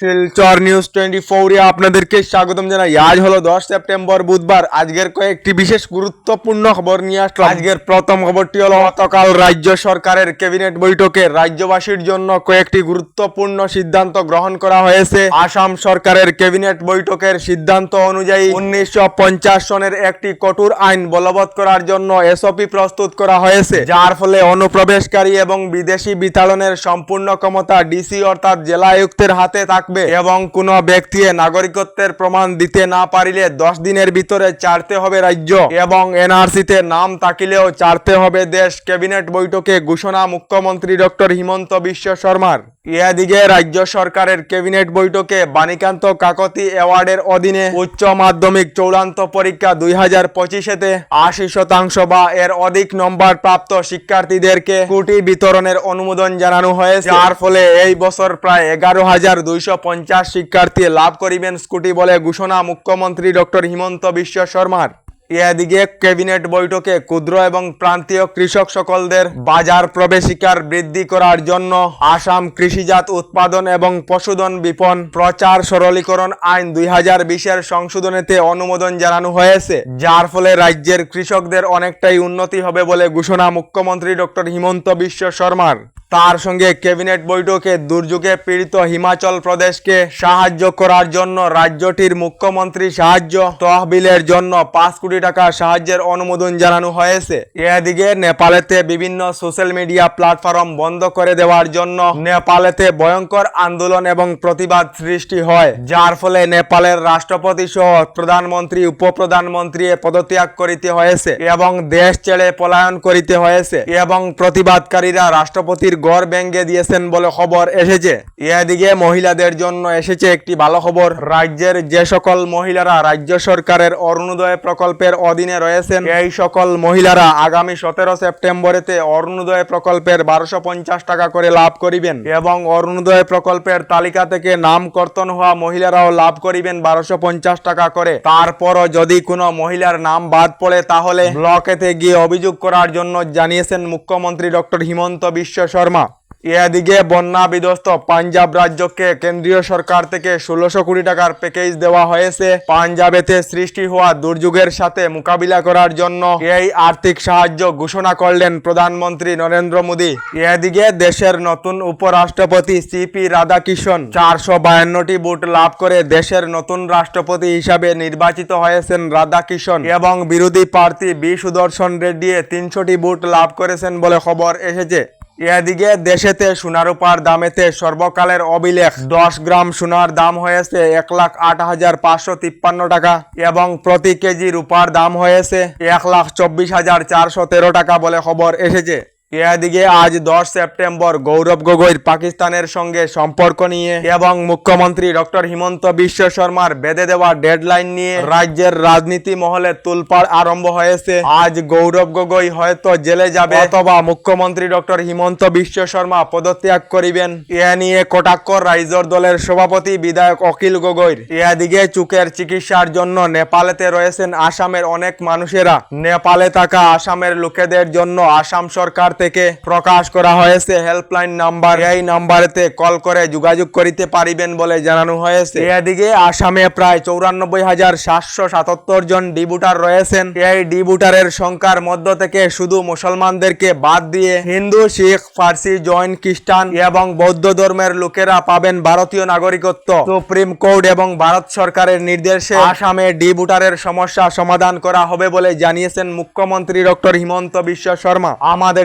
Silchar news twenty ফোরে আপনাদেরকে স্বাগতম জানাই। আজ হলো দশ সেপ্টেম্বর, বুধবার। আজকের কয়েকটি বিশেষ গুরুত্বপূর্ণ খবর নিয়ে আসলাম। আজকের প্রথম খবরটি হলো, গতকাল রাজ্য সরকারের ক্যাবিনেট বৈঠকে রাজ্যবাসীর জন্য কয়েকটি গুরুত্বপূর্ণ সিদ্ধান্ত গ্রহণ করা হয়েছে। আসাম সরকারের ক্যাবিনেট বৈঠকের সিদ্ধান্ত অনুযায়ী উনিশশো পঞ্চাশ সনের একটি কঠোর আইন বলবৎ করার জন্য এসওপি প্রস্তুত করা হয়েছে। যার ফলে অনুপ্রবেশকারী এবং বিদেশি বিতাড়নের সম্পূর্ণ ক্ষমতা ডিসি অর্থাৎ জেলা আয়ুক্তের হাতে থাকবে। এবং কোনো ব্যক্তি নাগরিকত্বের প্রমাণ দিতে না পারিলে দশ দিনের ভিতরে ছাড়তে হবে রাজ্য। এবং এনআরসিতে নাম থাকিলেও ছাড়তে হবে দেশ। ক্যাবিনেট বৈঠকে ঘোষণা মুখ্যমন্ত্রী ডক্টর হিমন্ত বিশ্ব শর্মার। এদিকে রাজ্য সরকারের ক্যাবিনেট বৈঠকে বাণীকান্ত কাকতি অ্যাওয়ার্ডের অধীনে উচ্চ মাধ্যমিক চূড়ান্ত পরীক্ষা দুই হাজার পঁচিশেতে আশি শতাংশ বা এর অধিক নম্বর প্রাপ্ত শিক্ষার্থীদেরকে কোটি বিতরণের অনুমোদন জানানো হয়েছে। যার ফলে এই বছর প্রায় এগারো হাজার দুইশো পঞ্চাশ শিক্ষার্থী লাভ করিবেন স্কুটি বলে ঘোষণা মুখ্যমন্ত্রী ডক্টর হিমন্ত বিশ্ব শর্মার। এদিকে ক্যাবিনেট বৈঠকে ক্ষুদ্র এবং প্রান্তীয় কৃষক সকলদের বাজার প্রবেশিকার বৃদ্ধি করার জন্য আসাম কৃষিজাত উৎপাদন এবং পশুধন বিপণ প্রচার সরলীকরণ আইন দুই হাজার বিশের সংশোধনেতে অনুমোদন জানানো হয়েছে, যার ফলে রাজ্যের কৃষকদের অনেকটাই উন্নতি হবে বলে ঘোষণা মুখ্যমন্ত্রী ডক্টর হিমন্ত বিশ্ব শর্মার। তার সঙ্গে ক্যাবিনেট বৈঠকে দুর্যোগে পীড়িত হিমাচল প্রদেশকে সাহায্য করার জন্য রাজ্যটির মুখ্যমন্ত্রী সাহায্য তহবিলের জন্য পাঁচ কোটি টাকা সাহায্যের অনুমোদন জানানো হয়েছে। এদিকে নেপালেতে বিভিন্ন সোশ্যাল মিডিয়া প্ল্যাটফর্ম বন্ধ করে দেওয়ার জন্য নেপালেতে ভয়ঙ্কর আন্দোলন এবং প্রতিবাদ সৃষ্টি হয়, যার ফলে নেপালের রাষ্ট্রপতি সহ প্রধানমন্ত্রী, উপপ্রধানমন্ত্রী পদত্যাগ করিতে হয়েছে এবং দেশ ছেড়ে পলায়ন করিতে হয়েছে এবং প্রতিবাদকারীরা রাষ্ট্রপতির গড় ভেঙে দিয়েছেন বলে খবর এসেছে। এদিকে মহিলাদের জন্য এসেছে একটি ভালো খবর। রাজ্যের যে সকল মহিলারা রাজ্য সরকারের অরুণোদয় প্রকল্পের অধীনে রয়েছেন, এই সকল মহিলারা আগামী সতেরো সেপ্টেম্বরেতে অরুণোদয় প্রকল্পের বারোশো পঞ্চাশ টাকা করে লাভ করিবেন এবং অরুণোদয় প্রকল্পের তালিকা থেকে নাম কর্তন হওয়া মহিলারাও লাভ করিবেন বারোশো পঞ্চাশ টাকা করে। তারপরও যদি কোনো মহিলার নাম বাদ পড়ে তাহলে ব্লকেতে গিয়ে অভিযোগ করার জন্য জানিয়েছেন মুখ্যমন্ত্রী ডক্টর হিমন্ত বিশ্ব শর্মা। এদিকে বন্যা বিধ্বস্ত পাঞ্জাব রাজ্যকে কেন্দ্রীয় সরকার থেকে ষোলোশো কোটি টাকার প্যাকেজ দেওয়া হয়েছে। পাঞ্জাবেতে সৃষ্টি হওয়া দুর্যোগের সাথে মোকাবিলা করার জন্য এই আর্থিক সাহায্য ঘোষণা করলেন প্রধানমন্ত্রী নরেন্দ্র মোদী। এদিকে দেশের নতুন উপরাষ্ট্রপতি সিপি রাধাকিষণ চারশো বায়ান্নটি ভোট লাভ করে দেশের নতুন রাষ্ট্রপতি হিসাবে নির্বাচিত হয়েছেন রাধাকিষণ এবং বিরোধী প্রার্থী বি সুদর্শন রেড্ডি তিনশোটি ভোট লাভ করেছেন বলে খবর এসেছে। এদিকে দেশেতে সোনার সোনারূপার দামেতে সর্বকালের অভিলেখ। দশ গ্রাম সোনার দাম হয়েছে এক লাখ আট হাজার পাঁচশো তিপ্পান্ন টাকা এবং প্রতি কেজি রূপার দাম হয়েছে এক লাখ চব্বিশ হাজার চারশো তেরো টাকা বলে খবর এসেছে। এদিকে আজ দশ সেপ্টেম্বর গৌরব গগৈর পাকিস্তানের সঙ্গে সম্পর্ক নিয়ে এবং মুখ্যমন্ত্রী ডক্টর হিমন্ত বিশ্ব শর্মার বেঁধে দেওয়া ডেডলাইন নিয়ে রাজ্যের রাজনীতি মহলে তুলপাড় আরম্ভ হয়েছে। আজ গৌরব গগৈ হয়তো জেলে যাবে অথবা মুখ্যমন্ত্রী ডক্টর হিমন্ত বিশ্ব শর্মা পদত্যাগ করিবেন। এ নিয়ে কোটাক্কর রাইজর দলের সভাপতি বিধায়ক অখিল গগৈর। এদিকে চুকের চিকিৎসার জন্য নেপালেতে রয়েছেন আসামের অনেক মানুষেরা। নেপালে থাকা আসামের লোকেদের জন্য আসাম সরকার থেকে প্রকাশ করা হয়েছে। হেল্পলাইন নাম্বার এই নাম্বারেতে কল করে যোগাযোগ করিতে পারিবেন বলে জানানো হয়েছে। এদিকে আসামে প্রায় চৌরানব্বই হাজার সাতশো সাতাত্তর জন ডিবুটার রয়েছেন। এই ডিবুটারের সংখ্যার মধ্য থেকে শুধু মুসলমানদেরকে বাদ দিয়ে হিন্দু, শিখ, ফার্সি, জৈন, খ্রিস্টান এবং বৌদ্ধ ধর্মের লোকেরা পাবেন ভারতীয় নাগরিকত্ব। সুপ্রিম কোর্ট এবং ভারত সরকারের নির্দেশে আসামে ডিবুটারের সমস্যা সমাধান করা হবে বলে জানিয়েছেন মুখ্যমন্ত্রী ডক্টর হিমন্ত বিশ্ব শর্মা। আমাদের